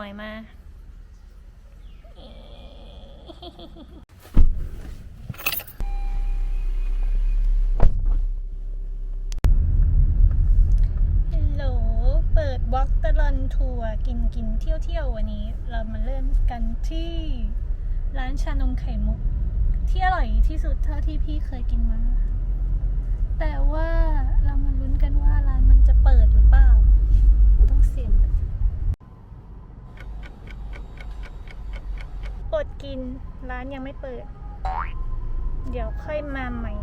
หมวยมา ฮัลโหล เปิดบล็อกตะลอนทัวร์กินกินเที่ยวเที่ยววันนี้ เรามาเริ่มกันที่ร้านชานมไข่มุก ที่อร่อยที่สุดเท่าที่พี่เคยกินมา แต่ว่าเรามาลุ้นกันว่าร้านมันจะเปิดหรือเปล่า ต้องเสี่ยง อดกินร้านยังไม่เปิด เดี๋ยวค่อยมาใหม่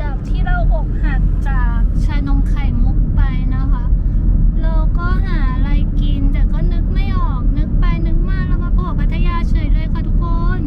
จากที่เราอกหักจากชานมไข่มุกไปนะคะ เราก็หาอะไรกินแต่ก็นึกไม่ออกนึกไปนึกมาแล้วมาโผล่พัทยาเฉยเลยค่ะทุกคน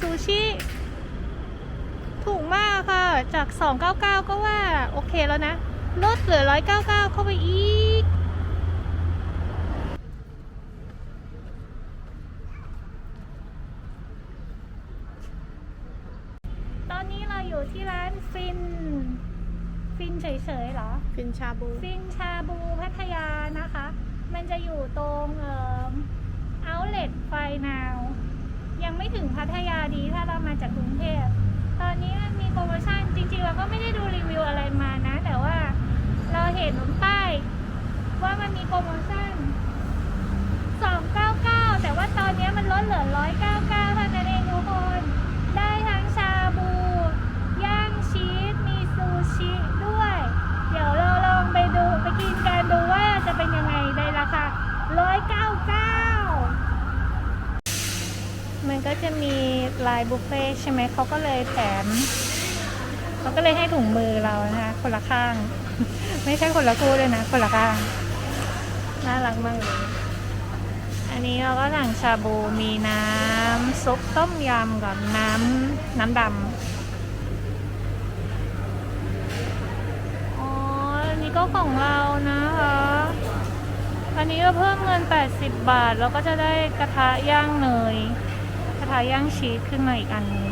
ซูชิ ถูกมากค่ะ จาก 299 ก็ว่า โอเคแล้วนะ ลดเหลือ 199 เข้าไปอีก ตอนนี้เราอยู่ที่ร้านฟิน ฟินเฉยๆเหรอ ฟินชาบู ฟินชาบูพัทยานะคะ มันจะอยู่ตรงเอ่อเอาเลทไฟนาว ยังไม่ถึงพัทยาดีถ้าเรามาจากกรุงเทพตอนนี้มันมีโปรโมชั่นจริง ๆ เราก็ไม่ได้ดูรีวิวอะไรมานะ แต่ว่าเราเห็นป้ายว่ามันมีโปรโมชั่น 299 แต่ว่าตอนนี้มันลดเหลือ 199เท่านั้นเองทุกคน ได้ทั้งชาบู ย่างชีส มีซูชิด้วย เดี๋ยวเราลองไปดูไปกินกันดูว่าจะเป็นยังไงในราคา 199 มัน ก็จะมีลายบุฟเฟ่ใช่ไหมเขาก็เลยแถมเขาก็เลยให้ถุงมือเรานะคะ คนละข้าง ไม่ใช่คนละคู่เลยนะ คนละข้าง น่ารักมากเลย อันนี้เราก็สั่งชาบูมีน้ำซุปต้มยำกับน้ำน้ำดำอ๋ออันนี้ก็ของเรานะคะอันนี้ก็เพิ่มเงิน 80 บาทแล้วก็จะได้กระทะย่างเนย กระทะย่างชีสขึ้นมาอีกอันนึง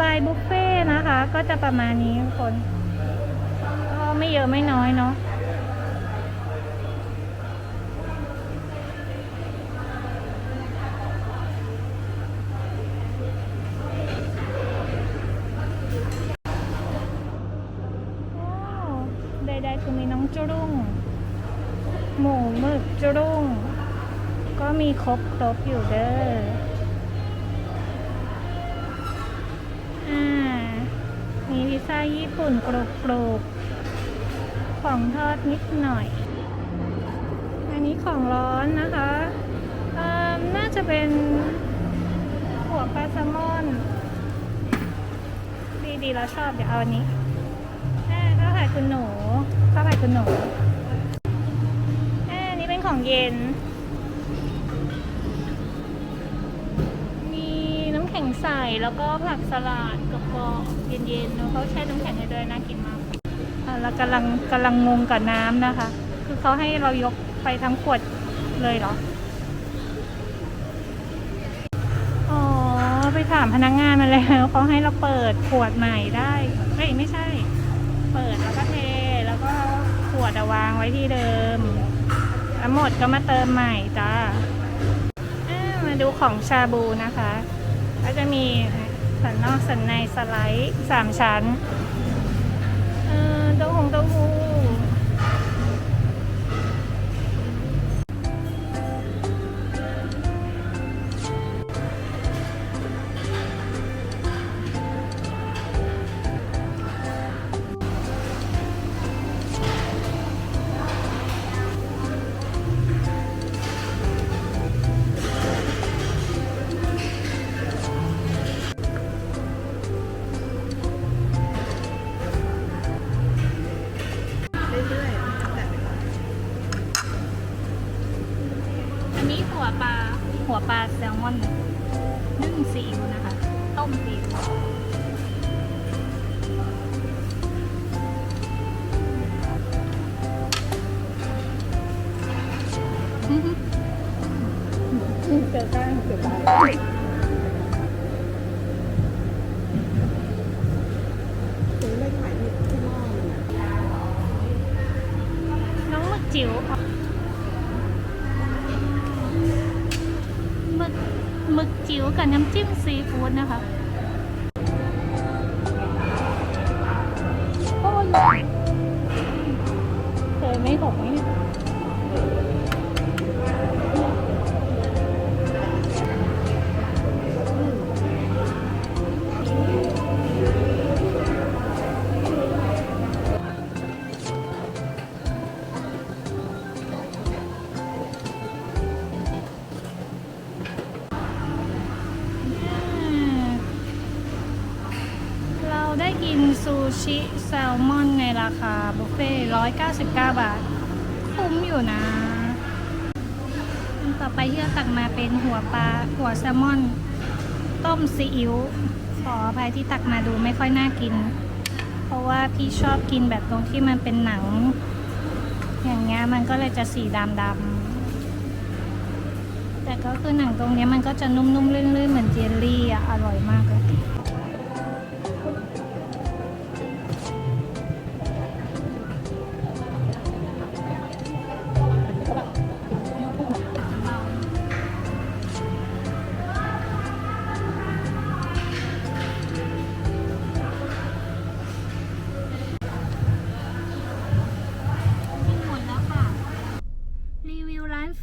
ลายบุฟเฟ่นะคะ ก็จะประมาณนี้ทุกคน ก็ไม่เยอะไม่น้อยเนาะโอ้ใดๆคือมีน้องจุรุงหมูหมึกจุรุงก็มี ครบครบอยู่เด้ออ่ามีพิซซ่าญี่ปุ่นกรุบกรุบของทอดนิดหน่อย อันนี้ของร้อนนะคะอ่อน่าจะเป็นหัวปลาแซลมอนดีดีๆเราชอบเดี๋ยวเอาอันนี้อ่ข้าวผัดคุณหนูข้าวผัดคุณหนูอ่าอันนี้เป็นของเย็น ข็งใสแล้วก็ผักสลัดกรอบๆเย็นๆแล้วเขาแช่น้ำแข็งให้ด้วยน่ากินมากอะเรากำลังกำลังงงกับน้ำนะคะ คือเขาให้เรายกไปทั้งขวดเลยเหรอ อ๋อ ไปถามพนักงานมาแล้วเขาให้เราเปิดขวดใหม่ได้เฮ้ยไม่ใช่ เปิดแล้วก็เทแล้วก็ขวดวางไว้ที่เดิมแล้วหมดก็มาเติมใหม่จ้ามาดูของชาบูนะคะ ก็จะมีสันนอกสันในสไลด์สามชั้น เจอก้างเจอก้าง ราคาบุฟเฟ่ร้อยเก้าสิบเก้าบาท คุ้มอยู่นะ ต่อไปที่เราตักมาเป็นหัวปลาหัวแซลมอน ต้มซีอิ๊วขออภัยที่ตักมาดูไม่ค่อยน่ากิน เพราะว่าพี่ชอบกินแบบตรงที่มันเป็นหนัง อย่างเงี้ยมันก็เลยจะสีดำดำแต่ก็คือหนังตรงเนี้ยมันก็จะนุ่มๆเลื่อนๆเหมือนเจลลี่อะอร่อยมากเลย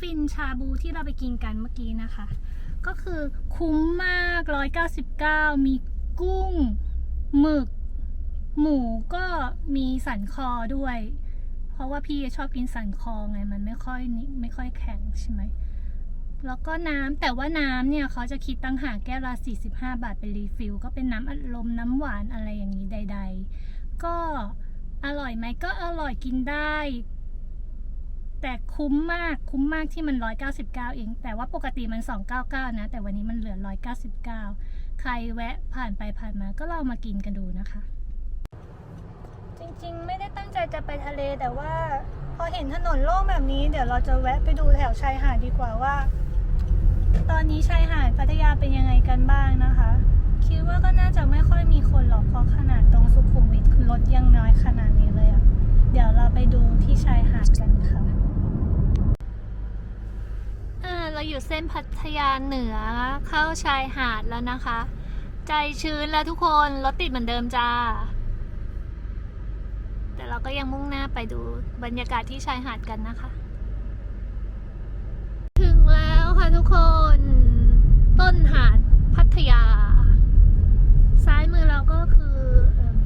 ฟินชาบูที่เราไปกินกันเมื่อกี้นะคะ ก็คือคุ้มมาก 199 มีกุ้ง หมึก หมูก็มีสันคอด้วย เพราะว่าพี่ชอบกินสันคอไง มันไม่ค่อยนิไม่ค่อยแข็งใช่ไหม แล้วก็น้ำแต่ว่าน้ำเนี่ยเขาจะคิดตั้งหากแก้วละ 45 บาทเป็นรีฟิล ก็เป็นน้ำอัดลมน้ำหวานอะไรอย่างนี้ใด ๆ ก็อร่อยไหมก็อร่อยกินได้ แต่คุ้มมากคุ้มมากที่มัน 199 เอง แต่ว่าปกติมัน 299 นะ แต่วันนี้มันเหลือ 199 ใครแวะผ่านไปผ่านมาก็ลองมากินกันดูนะคะ จริงๆ ไม่ได้ตั้งใจจะไปทะเลแต่ว่า พอเห็นถนนโล่งแบบนี้ เดี๋ยวเราจะแวะไปดูแถวชายหาดดีกว่าว่า ตอนนี้ชายหาดพัทยาเป็นยังไงกันบ้างนะคะ คิดว่าก็น่าจะไม่ค่อยมีคนหรอกเพราะขนาดตรงสุขุมวิทรถยังน้อยขนาดนี้เลยอะ เดี๋ยวเราไปดูที่ชายหาดกันค่ะเราอยู่เส้นพัทยาเหนือเข้าชายหาดแล้วนะคะ ใจชื้นแล้วทุกคนรถติดเหมือนเดิมจ้า แต่เราก็ยังมุ่งหน้าไปดูบรรยากาศที่ชายหาดกันนะคะ ถึงแล้วค่ะทุกคน ต้นหาดพัทยา ซ้ายมือเราก็คือเอิ่ม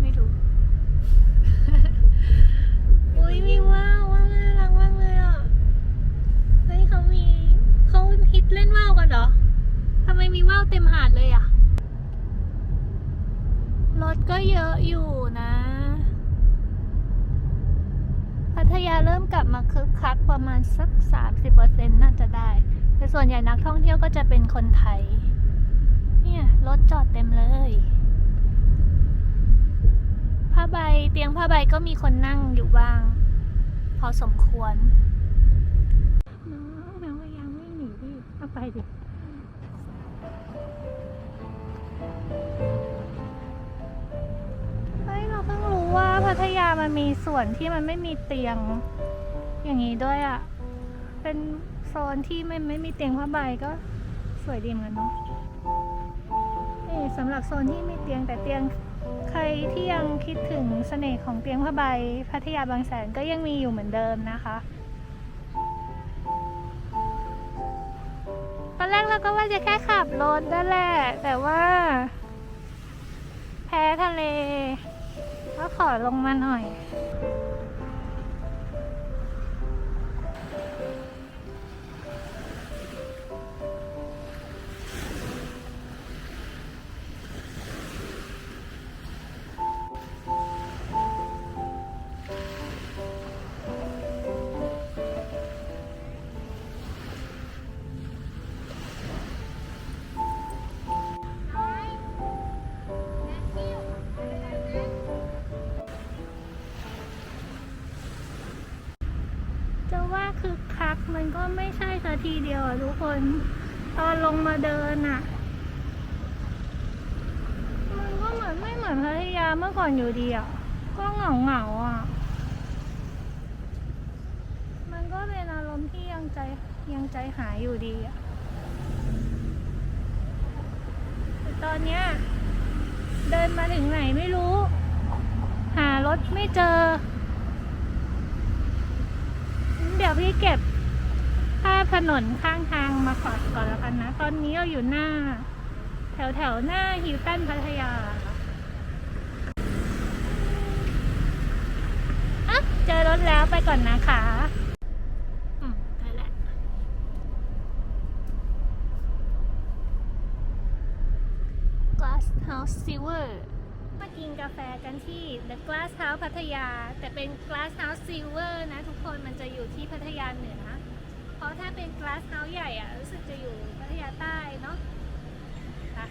ไม่รู้ อุ้ ยมีว่าวว่าวน่ารักมากเลยอะ เฮ้ยเขามีเขาฮิตเล่นว่าวกันเหรอทำไมมีว่าวเต็มหาดเลยอะ รถก็เยอะอยู่นะ พัทยาเริ่มกลับมาคึกคักประมาณสัก 30%น่าจะได้ แต่ส่วนใหญ่นักท่องเที่ยวก็จะเป็นคนไทย เนี่ย รถจอดเต็มเลยเใบเตียงผ้าใบก็มีคนนั่งอยู่บ้าง พอสมควร น้องน้องก็ยังไม่หนีดิเอาไปดิเฮ้ยเราเพิ่งรู้ว่าพัทยามันมีส่วนที่มันไม่มีเตียง อย่างนี้ด้วยอะ่ะ เป็นโซนที่ไม่ไม่มีเตียงผ้าใบก็สวยดีเหมือนกันเนาะนี่สำหรับโซนที่มีเตียงแต่เตียง รที่ยังคิดถึงเสน่ห์ของเตียงผ้าใบ พัทยาบางแสนก็ยังมีอยู่เหมือนเดิมนะคะ ตอนแรกเราก็ว่าจะแค่ขับรถนั่นแหละ แต่ว่า แพ้ทะเล ก็ขอลงมาหน่อย ไม่ใช่สัทีเดียวอะทุกคนตอนลงมาเดินอะมันก็เหมือนไม่เหมือนพัทยาเมื่อก่อนอยู่ดีอะก็เหงาเหงาอะมันก็เป็นอารมณ์ที่ยังใจยังใจหายอยู่ดีอะแต่ตอนเนี้ยเดินมาถึงไหนไม่รู้ หารถไม่เจอ เดี๋ยวพี่เก็บ ภาพถนนข้างทางมาฝากก่อนแล้วกันนะ ตอนนี้เราอยู่หน้า แถวแถวหน้าฮิวตันพัทยาอะเจอรถแล้วไปก่อนนะคะอืมได้แหละ Glass House Silver มากินกาแฟกันที่ The Glass House พัทยา แต่เป็น Glass House Silver นะทุกคนมันจะอยู่ที่พัทยาเหนือ ราะถ้าเป็น Glass House ใหญ่อะรู้สึกจะอยู่พัทยาใต้เนาะค่ะ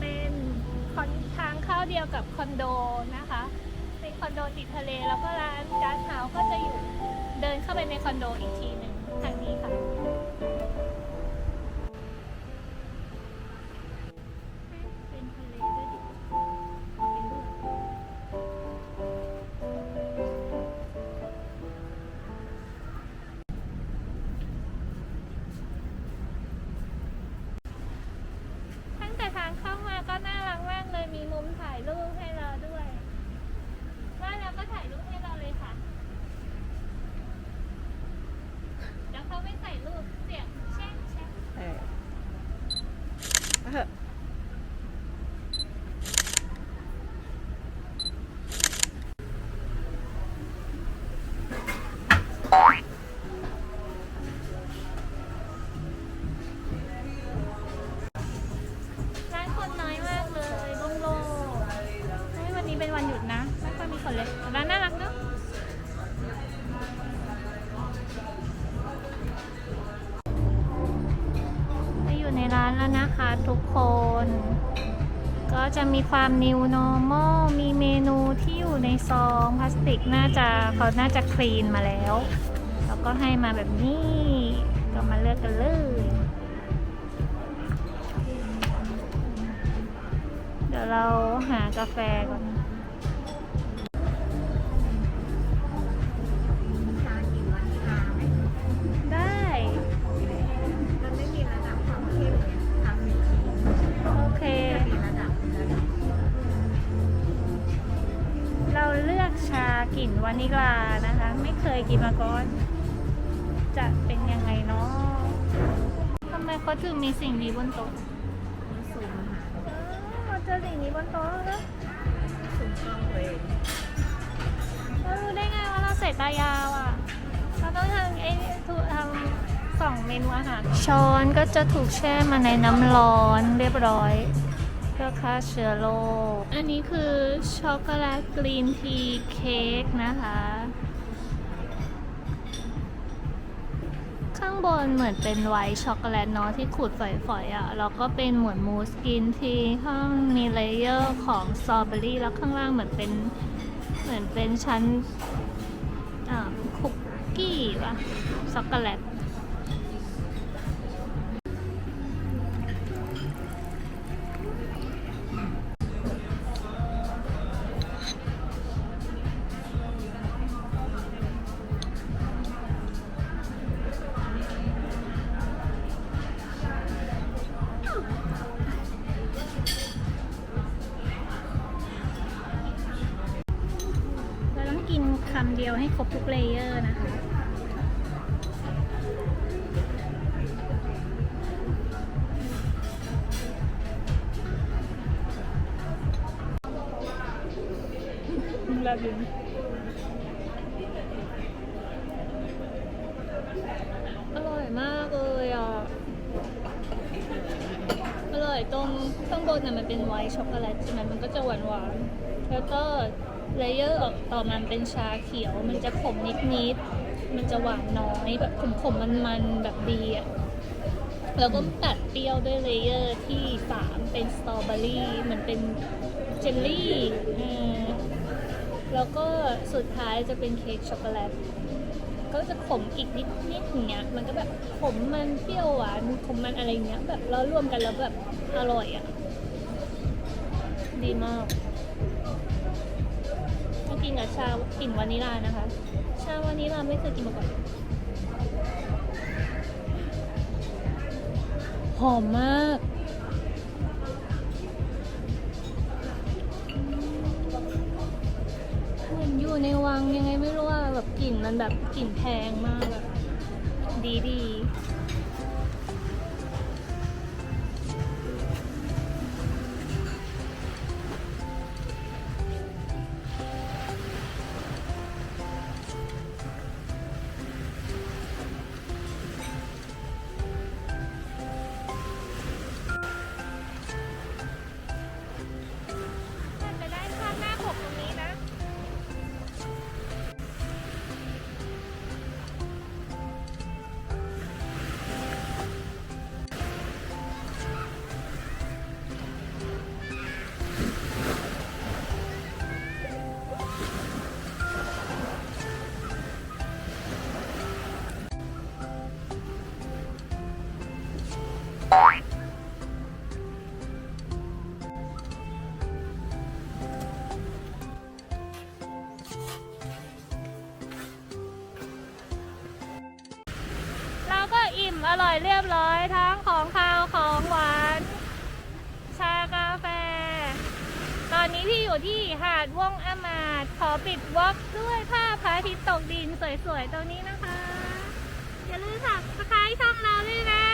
เป็นคอนทางเข้าเดียวกับคอนโดนะคะ เป็นคอนโดติดทะเลแล้วก็ร้านการ์ดเฮาส์ก็จะอยู่เดินเข้าไปในคอนโดอีกทีหนึ่งทางนี้ค่ะ เอาเถอะ นะคะทุกคน ก็จะมีความ new normal มีเมนูที่อยู่ในซองพลาสติกน่าจะเขาน่าจะคลีนมาแล้ว แล้วก็ให้มาแบบนี้ ก็มาเลือกกันเลยเดี๋ยวเราหากาแฟก่อน เราเลือกชากลิ่นวานิลานะคะ ไม่เคยกินมาก่อน จะเป็นยังไงเนาะทำไมเขาถึงมีสิ่งนี้บนโต๊ะมันสูงอาหารอ้าวมาเจอสิ่งนี้บนโต๊ะแล้วสูงต้องเลยเรารู้ได้ไงว่าเราใส่ตายาวอะ เราต้องทำไอ้ถูกทำสองเมนูอาหารช้อนก็จะถูกแช่มาในน้ำร้อนเรียบร้อยเพื่อฆ่าเชื้อโรค อันนี้คือช็อกโกแลตกรีนทีเค้กนะคะ ข้างบนเหมือนเป็นไวท์ช็อกโกแลตเนาะที่ขูดฝอยๆอะ่ะ แล้วก็เป็นเหมือนมูสกินทีข้างมีเลเยอร์ของสตรอเบอรี่แล้วข้างล่างเหมือนเป็นเหมือนเป็นชั้นคุกกี้ปะช็อกโกแลต เดียวให้ครบทุกเลเยอร์นะคะแบบนี้อร่อยมากเลยอะ อร่อยตรงข้างบนน่ะมันเป็นไวท์ช็อกโกแลตใช่ไหมมันก็จะหวานหวานๆแล้วก็เลเยอร์ ต่อมันเป็นชาเขียว มันจะขมนิดๆ มันจะหวานน้อยแบบขมๆมันๆแบบดีอะแล้วก็ตัดเปรี้ยวด้วยเลเยอร์ที่สามเป็นสตรอเบอรี่เหมือนเป็นเจลลี่แล้วก็สุดท้ายจะเป็นเค้กช็อกโกแลตก็จะขมอีกนิดนิดอย่างเงี้ย มันก็แบบขมมันเปรี้ยวหวานขมมันอะไรเงี้ย แบบแล้วรวมกันแล้วแบบอร่อยอะ ดีมาก กินกับชากลิ่นวานิลานะคะ ชาวานิลาไม่เคยกินมาก่อนหอมมาก เหมือนอยู่ในวังยังไงไม่รู้ว่าแบบกลิ่นมันแบบกลิ่นแพงมากแบบดีดี อร่อยเรียบร้อยทั้งของคาวของหวาน ชากาแฟ ตอนนี้พี่อยู่ที่หาดว่องอามาดขอปิดวอล์กด้วยภาพพระอาทิตย์ตกดินสวยๆตรงนี้นะคะ อย่าลืมสับสไครต์ช่องเราด้วยนะ